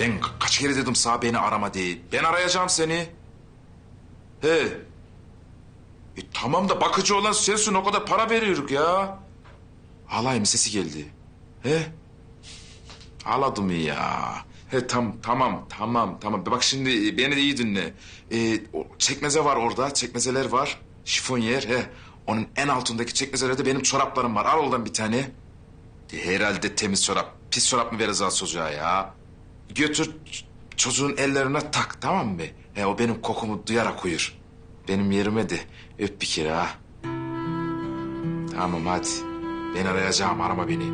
Ben ka- kaç kere dedim sana beni arama diye. Ben arayacağım seni. He. E, tamam da bakıcı olan sensin o kadar para veriyoruz ya. Alayım sesi geldi. He. Ağladım ya. He tam tamam tamam tamam. Bak şimdi e, beni de iyi dinle. E, çekmeze var orada çekmezeler var. Şifonyer he. Onun en altındaki çekmezelerde benim çoraplarım var. Al oradan bir tane. De, Herhalde temiz çorap. Pis çorap mı vereceğiz çocuğa ya? Götür çocuğun ellerine tak tamam mı? He, o benim kokumu duyarak uyur. Benim yerime de öp bir kere ha. Tamam hadi. Ben arayacağım arama beni.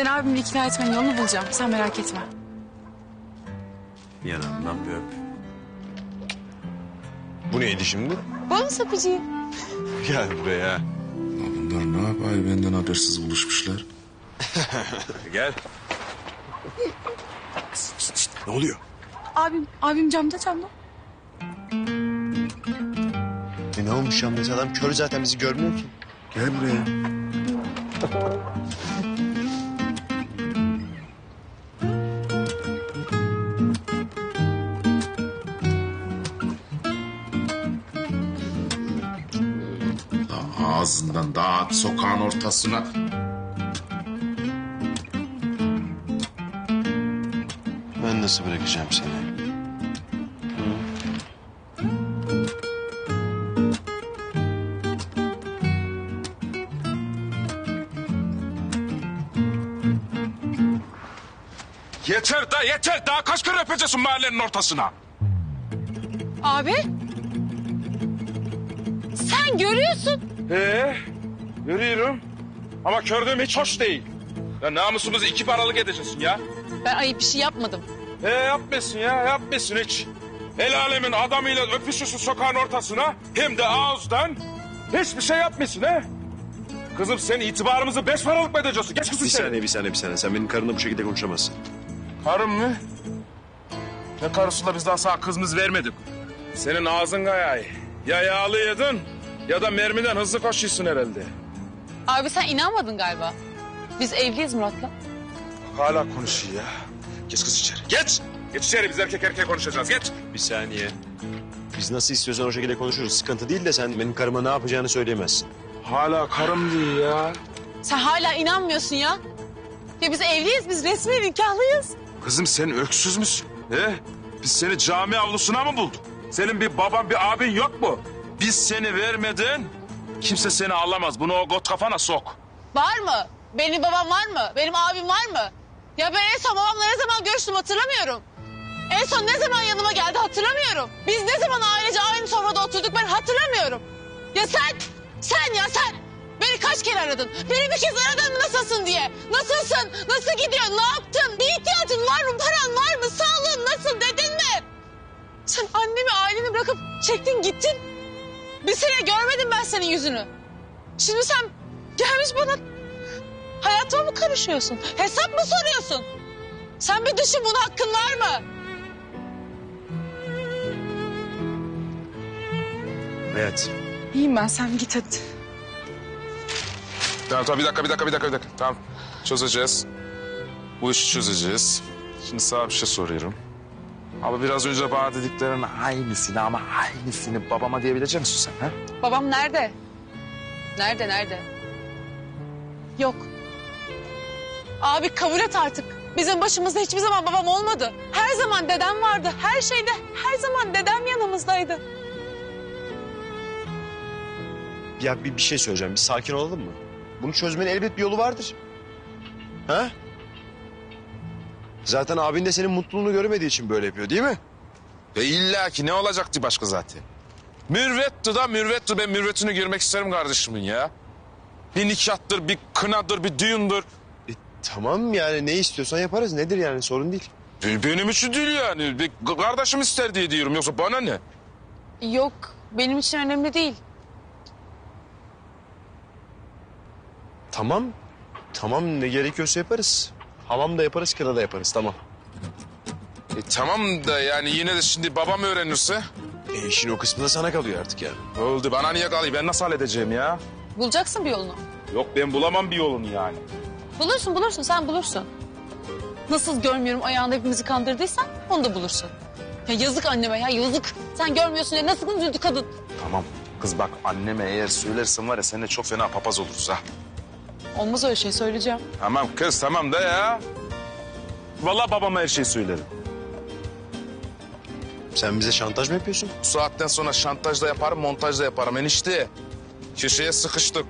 Ben abimi ikna etmenin yolunu bulacağım. Sen merak etme. Yanağımdan bir öp. Bu neydi şimdi? Balon sapıcıyım. Gel buraya. Bunlar ne yapıyor benden habersiz buluşmuşlar. Gel. Ne oluyor? Abim, abim camda camda. E ne olmuş ya? Mesela adam kör zaten bizi görmüyor ki. Gel buraya. Ağzından dağıt sokağın ortasına. Ben nasıl bırakacağım seni? Yeter da yeter daha kaç kere öpeceksin mahallenin ortasına? Abi. Sen görüyorsun. Ee, görüyorum. Ama gördüğüm hiç hoş değil. Ya namusumuzu iki paralık edeceksin ya. Ben ayıp bir şey yapmadım. Ee yapmasın ya yapmasın hiç. El alemin adamıyla öpüşürsün sokağın ortasına. Hem de ağızdan. Hiçbir şey yapmasın he. Kızım sen itibarımızı beş paralık mı edeceksin? Geç kızım Bir sen. saniye, bir saniye, bir saniye. Sen benim karımla bu şekilde konuşamazsın. Karım mı? Ne karısıyla biz daha sana kızımız vermedik. Senin ağzın gayay. Ya yağlı yedin ya da mermiden hızlı koşuyorsun herhalde. Abi sen inanmadın galiba. Biz evliyiz Murat'la. Hala konuşuyor ya. Geç kız içeri. Geç. Geç içeri biz erkek erkek konuşacağız. Geç. Bir saniye. Biz nasıl istiyorsan o şekilde konuşuruz. Sıkıntı değil de sen benim karıma ne yapacağını söyleyemezsin. Hala karım diyor ya. Sen hala inanmıyorsun ya. Ya biz evliyiz, biz resmi nikahlıyız. Kızım sen öksüz müsün? He? Biz seni cami avlusuna mı bulduk? Senin bir baban bir abin yok mu? Biz seni vermeden kimse seni alamaz. Bunu o got kafana sok. Var mı? Benim babam var mı? Benim abim var mı? Ya ben en son babamla ne zaman görüştüm hatırlamıyorum. En son ne zaman yanıma geldi hatırlamıyorum. Biz ne zaman ailece aynı sofrada oturduk ben hatırlamıyorum. Ya sen, sen ya sen. Beni kaç kere aradın? Beni bir kez aradın mı nasılsın diye. Nasılsın? Nasıl gidiyor? Ne yaptın? Bir ihtiyacın var mı? Paran var mı? Sağlığın nasıl dedin mi? Sen annemi aileni bırakıp çektin gittin. Bir sene görmedim ben senin yüzünü. Şimdi sen gelmiş bana hayatıma mı karışıyorsun? Hesap mı soruyorsun? Sen bir düşün buna hakkın var mı? Evet. İyiyim ben sen git hadi. Tamam tamam bir dakika bir dakika bir dakika bir dakika. Tamam çözeceğiz. Bu işi çözeceğiz. Şimdi sana bir şey soruyorum. Ama biraz önce bana dediklerinin aynısını ama aynısını babama diyebilecek misin sen? Ha? Babam nerede? Nerede nerede? Yok. Abi kabul et artık. Bizim başımızda hiçbir zaman babam olmadı. Her zaman dedem vardı. Her şeyde her zaman dedem yanımızdaydı. Ya bir, bir şey söyleyeceğim. Bir sakin olalım mı? Bunu çözmenin elbet bir yolu vardır. Ha? Zaten abin de senin mutluluğunu görmediği için böyle yapıyor değil mi? Ya illa ki ne olacaktı başka zaten? Mürvetti da mürvetti. Ben mürvetini görmek isterim kardeşimin ya. Bir nikahtır, bir kınadır, bir düğündür. E, tamam yani ne istiyorsan yaparız. Nedir yani sorun değil. E, Benim için değil yani. Bir kardeşim ister diye diyorum. Yoksa bana ne? Yok benim için önemli değil. Tamam. Tamam ne gerekiyorsa yaparız. Hamam da yaparız, kira da yaparız tamam. E tamam da yani yine de şimdi babam öğrenirse. E işin o kısmı da sana kalıyor artık yani. Oldu bana niye kalıyor ben nasıl halledeceğim ya? Bulacaksın bir yolunu. Yok ben bulamam bir yolunu yani. Bulursun bulursun sen bulursun. Nasıl görmüyorum ayağında hepimizi kandırdıysan onu da bulursun. Ya yazık anneme ya yazık. Sen görmüyorsun ya nasıl üzüldü kadın. Tamam kız bak anneme eğer söylersen var ya seninle çok fena papaz oluruz ha. Olmaz öyle şey söyleyeceğim. Tamam kız tamam da ya. Vallahi babama her şeyi söylerim. Sen bize şantaj mı yapıyorsun? Bu saatten sonra şantaj da yaparım montaj da yaparım enişte. Köşeye sıkıştık.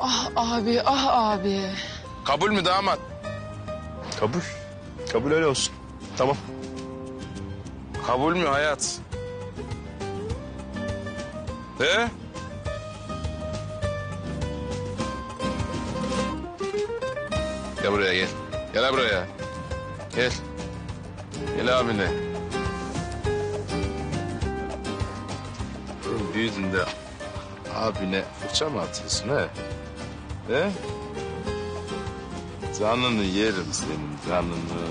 Ah abi ah abi. Kabul mü damat? Kabul. Kabul öyle olsun. Tamam. Kabul mü hayat? He? Gel buraya gel. Gel ha buraya. Gel. Gel abine. De abine fırça mı atıyorsun he? He? Canını yerim senin canını.